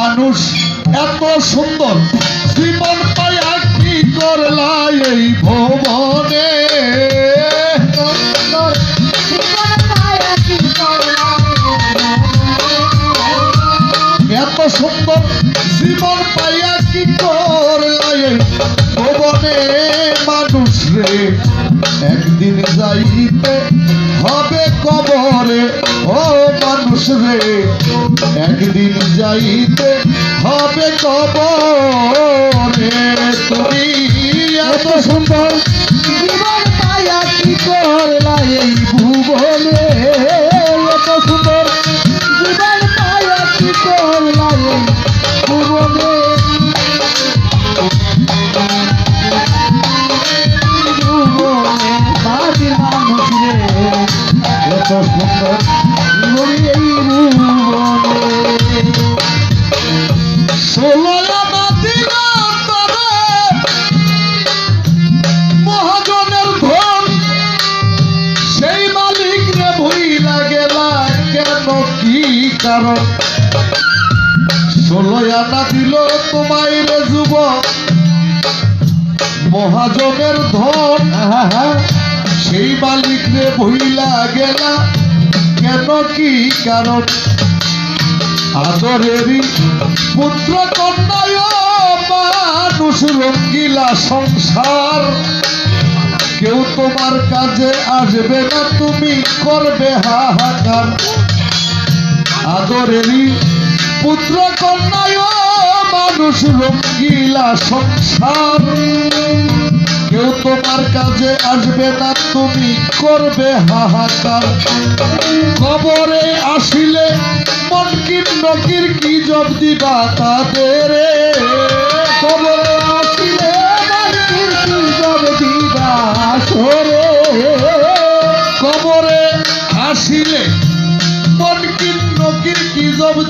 মানুষ এত সুন্দর। জীবন পায়া কি করলা এই ভবনে। এত সুন্দর জীবন পাইয়া কি করলা এই ভবনে। মানুষ রে। একদিন যাইতে হবে কবরে ও মানুষ রে। একদিন যাইতে হবে কবরে তুমি এত সুন্দর কারণ ষোলো আনা দিল তোমায় রে যুবক। মহাজনের ধন সেই মালিক রে ভুইলা গেলা। কেন কি কারণ? আদরেরই পুত্র কন্যায় মানুষ রঙ্গিলা সংসার। কেউ তোমার কাজে আসবে না, তুমি করবে হাহাকার। আদরেরই পুত্র কন্যায় মানুষ রঙ্গিলা সংসার। কেউ তোমার কাজে আসবে না, তুমি করবে হাহাকার। কবরে আসিলে মনকির নকির কি জব দিবা তাদের? কবরে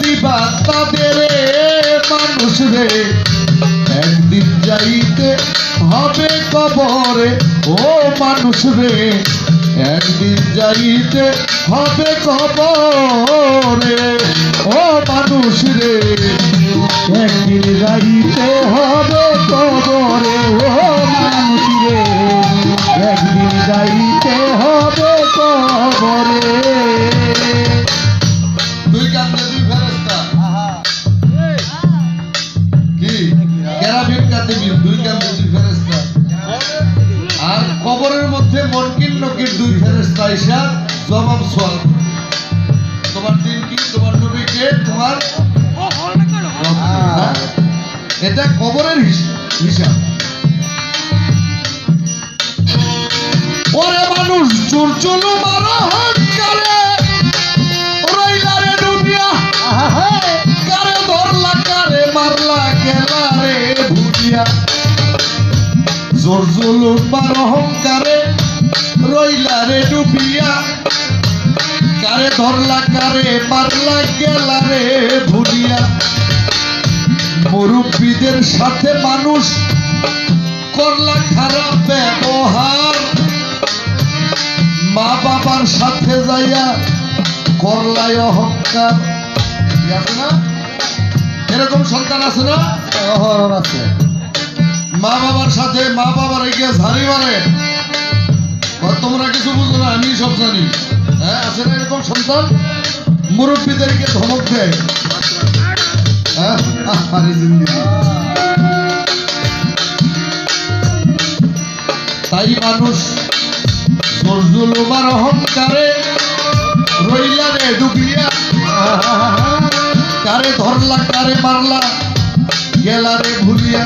দিবা তাদের মানুষ রে, একদিন যাইতে হবে কবরে। ও মানুষ রে, একদিন যাইতে হবে কবরে। ও মানুষ রে, একদিন যাইতে হবে কবরে। ও মানুষ রে, একদিন যাইতে হবে কবরে। তোমার দিন কি তোমার নবী কে তোমার হ্যাঁ? এটা কবরের হিসাব। ওরে মানুষ চুর চুলু মারা জোর জুলুম মার অহংকারে রইলা রে ডুবিয়া। ভুলিয়া। মুরব্বীদের সাথে মানুষ করলা খারাপ ব্যবহার। মা বাবার সাথে যাইয়া করলাই অহংকার। আছে না? এরকম সন্তান আছে না? অহরণ আছে। মা বাবার সাথে মা বাবার গিয়ে ঝাড়ি মারে। তোমরা কিছু বুঝো না আমি সব জানি। হ্যাঁ আছে না এরকম সন্তান? মুরব্বীদেরকে ধমক দেয়। হ্যাঁ? তাই মানুষ জোরজুলুমার অহংকারে রইলা রে, ডুবিয়া। কারে ধরলা, কারে মারলা, গেলা রে ভুলিয়া।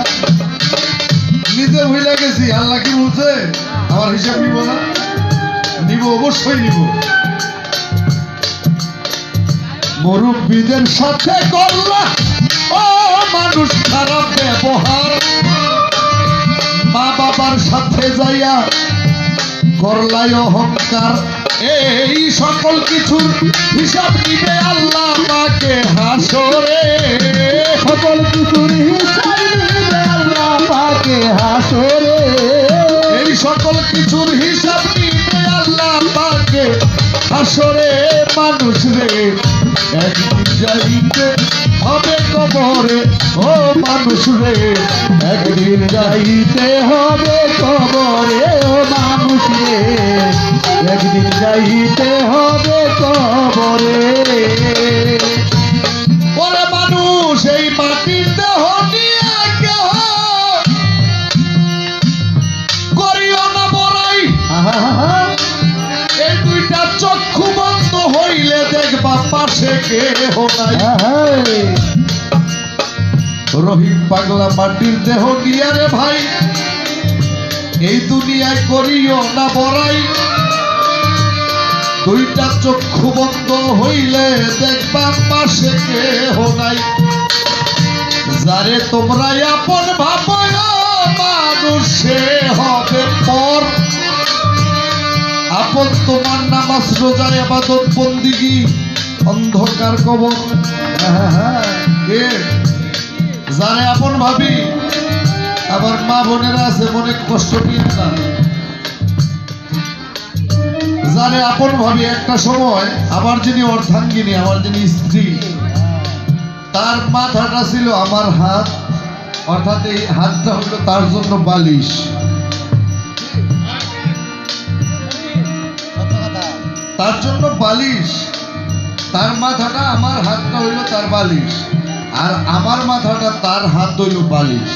নিজে ভুলে গেছি, আল্লাহ কি বলছে আমার হিসাব নিব না? নিব, অবশ্যই নিব। মুরব্বীদের সাথে করলা। ও, মানুষ খারাপ ব্যবহার। মা বাবার সাথে যাইয়া করলাই অহংকার। এই সকল কিছুর হিসাব নিবে আল্লাহ পাকে হাসরে। সকল কিছুর হিসাব নিবে আল্লাহ পাকে হাসরে। কিছুর হিসাব নিতে আল্লাহ পাকে। আসরে মানুষ রে হবে কবরে। ও মানুষ রে, একদিন যাইতে হবে কবরে। কেহ নাই। রহিম পাগলা মাটির দেহ নিয়ে রে ভাই এই দুনিয়ায় করিও না বড়াই। দুইটা চক্ষু বন্ধ হইলে দেখবা পাশে কেহ নাই। যারে তোমরা আপন ভাবো মানুষ সে হবে পর। আপন তোমার নামাজ রোজা আবাদত বন্দিগি অন্ধকার কবর। এ যারে আপন ভাবি, আবার মা বোনেরা আছে, মনে কষ্ট নিয়ে না। যারে আপন ভাবি, একটা সময় আমার যিনি অর্ধাঙ্গিনী আমার যিনি স্ত্রী, তার মাথাটা ছিল আমার হাত, অর্থাৎ এই হাতটা হলো তার জন্য বালিশ। তার জন্য বালিশ। তার মাথাটা আমার হাতটা হইল তার বালিশ, আর আমার মাথাটা তার হাত হইল বালিশ।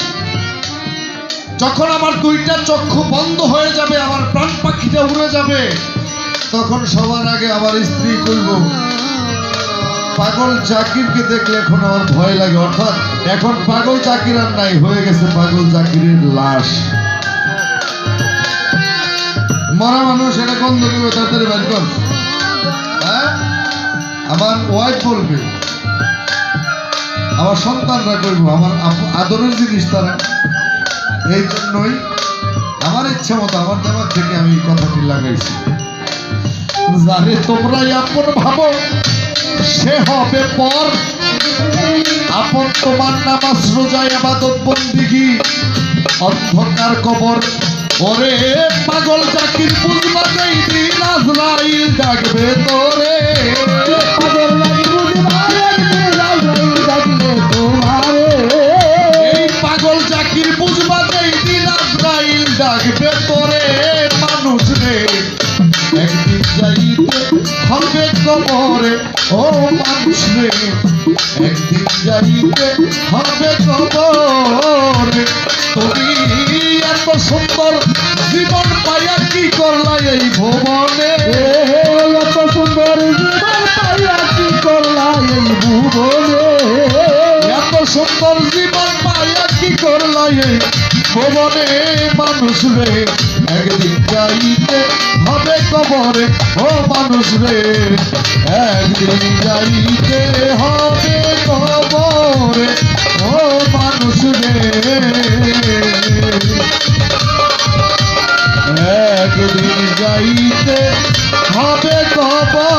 যখন আমার দুইটা চক্ষু বন্ধ হয়ে যাবে, আমার প্রাণ পাখিটা উড়ে যাবে, তখন সবার আগে আমার স্ত্রী কইব, পাগল জাকিরকে দেখলে এখন আমার ভয় লাগে। অর্থাৎ এখন পাগল জাকির আর নাই, হয়ে গেছে পাগল জাকিরের লাশ। মরা মানুষ এটা গন্ধ দেবে, তাড়াতাড়ি বের কর। আমার ওয়াইফ বলবে, আমার সন্তানরা করব আমার আদরের জিনিস তারা। এই জন্যই আমার ইচ্ছা মতো, আমার দেমাগ থেকে আমি এই কথাটি লাগাইছি। যারে তোমরাই আপন ভাবো, সে হবে পর। আপন তোমার নামাজ রোজা আবাদত, বন্দিগি, অন্ধকার কবর। ওরে পাগল চাকির বুঝবা যেই দিন আজরাইল ডাকবে তোরে। পাগল লাগি বুঝবার একদিন আজরাইল ডাকলে তোমারে। এই পাগল চাকির বুঝবা যেই দিন আজরাইল ডাকবে তোরে। মানুষ রে একদিন যাইতে হবে কবরে। ও মানুষ রে একদিন যাইতে হবে কবরে। সুন্দর জীবন পাইয়া কি করলাই এই ভুবনে? এত সুন্দর জীবন পাইয়া কি করলাই এই ভুবনে? এত সুন্দর জীবন পাইয়া কি করলাই এই ভুবনে? মানুষ রে একদিন যাইতে হবে কবরে। ও মানুষ রে একদিন যাইতে হবে কবরে। ও মানুষ রে। যাইতে হবে তবা